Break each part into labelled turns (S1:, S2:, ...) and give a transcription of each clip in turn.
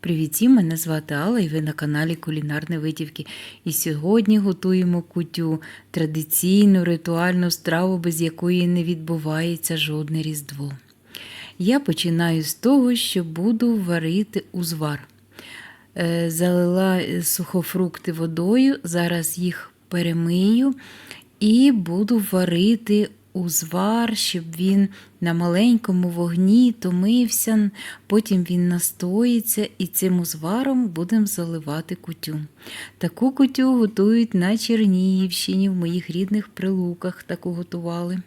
S1: Привіт, мене звати Алла і ви на каналі Кулінарні Витівки. І сьогодні готуємо кутю традиційну ритуальну страву, без якої не відбувається жодне різдво. Я починаю з того, що буду варити узвар. Е, Залила сухофрукти водою, зараз їх перемию і буду варити узвар, щоб він на маленькому вогні томився, потім він настоїться і цим узваром будемо заливати кутю. Таку кутю готують на Чернігівщині, в моїх рідних прилуках таку готували.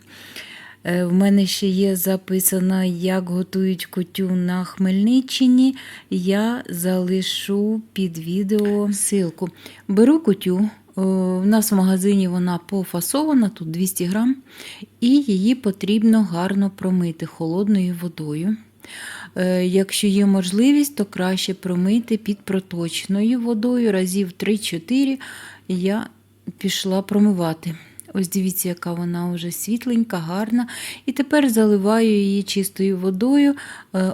S1: Е, В мене ще є записано, як готують кутю на Хмельниччині. Я залишу під відео ссылку. Беру кутю. О, В нас в магазині вона пофасована, тут 200 грам, і її потрібно гарно промити холодною водою. Е, Якщо є можливість, то краще промити під проточною водою разів 3-4 я пішла промивати. Ось дивіться, яка вона вже світленька, гарна. І тепер заливаю її чистою водою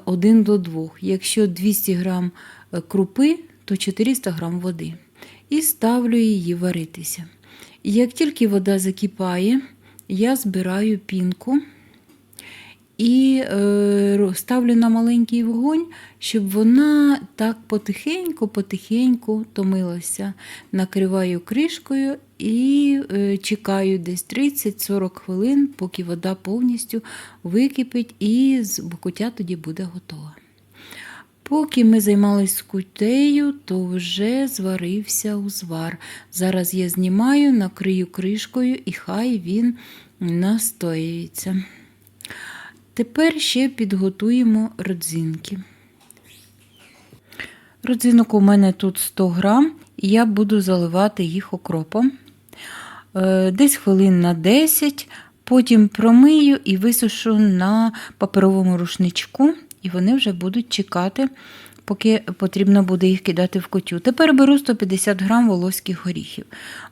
S1: 1 до 2. Якщо 200 грам е, крупи, то 400 грам води. І ставлю її варитися. Як тільки вода закипає, я збираю пінку і е, ставлю на маленький вогонь, щоб вона так потихеньку-потихеньку томилася. Накриваю кришкою і е, чекаю десь 30-40 хвилин, поки вода повністю википить, і з- тоді буде готова. Поки ми займалися кутею, то вже зварився узвар. Зараз я знімаю, накрию кришкою і хай він настоюється. Тепер ще підготуємо родзинки. Родзинок у мене тут 100 грам, і я буду заливати їх окропом. Е, Десь хвилин на 10, потім промию і висушу на паперовому рушничку, і вони вже будуть чекати, поки потрібно буде їх кидати в котю. Тепер беру 150 грам волоських горіхів.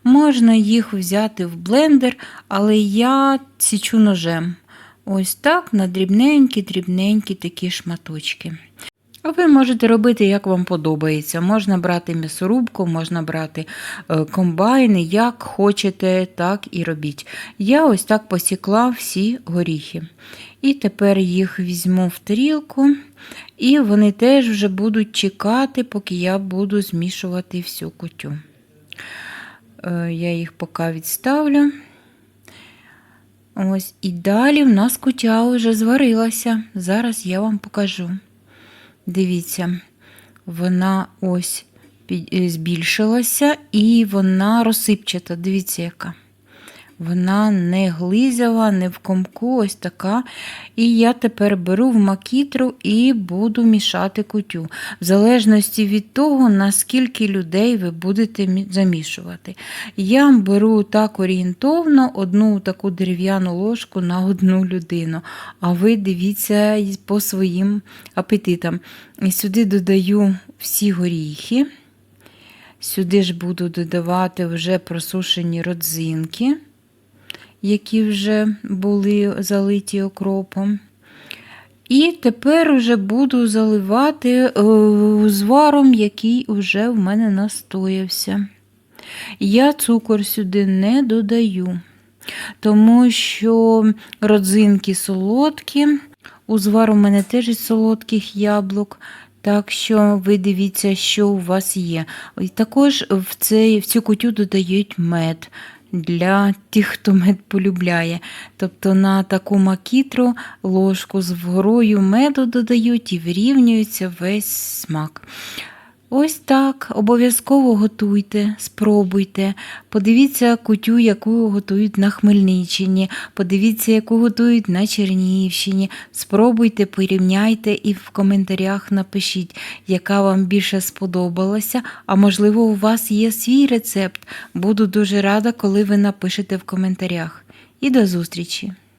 S1: Можна їх взяти в блендер, але я січу ножем. Ось так на дрібненькі-дрібненькі такі шматочки. А ви можете робити, як вам подобається. Можна брати м'ясорубку, можна брати е, комбайни, як хочете, так і робіть. Я ось так посікла всі горіхи. І тепер їх візьму в тарілку, і вони теж вже будуть чекати, поки я буду змішувати всю кутю. Е, Я їх поки відставлю. Ось, і далі в нас кутя вже зварилася. Зараз я вам покажу. Дивіться, вона ось е, збільшилася і вона розсипчата. Дивіться, яка. Вона не глизява, не в комку, ось така. І я тепер беру в макітру і буду мішати кутю. В залежності від того, наскільки людей ви будете замішувати. Я беру так орієнтовно одну таку дерев'яну ложку на одну людину. А ви дивіться по своїм апетитам. Сюди додаю всі горіхи. Сюди ж буду додавати вже просушені родзинки, які вже були залиті окропом. І тепер вже буду заливати е, зваром, який вже в мене настоявся. Я цукор сюди не додаю, тому що родзинки солодкі, узвар у мене теж із солодких яблук. Так що ви дивіться, що у вас є. І також в, цю кутю додають мед для тих, хто мед полюбляє. Тобто на таку макітру ложку з горою меду додають і вирівнюється весь смак. Ось так, обов'язково готуйте, спробуйте. Подивіться кутю, яку готують на Хмельниччині, подивіться, яку готують на Чернігівщині. Спробуйте, порівняйте і в коментарях напишіть, яка вам більше сподобалася, а можливо, у вас є свій рецепт. Буду дуже рада, коли ви напишете в коментарях. І до зустрічі!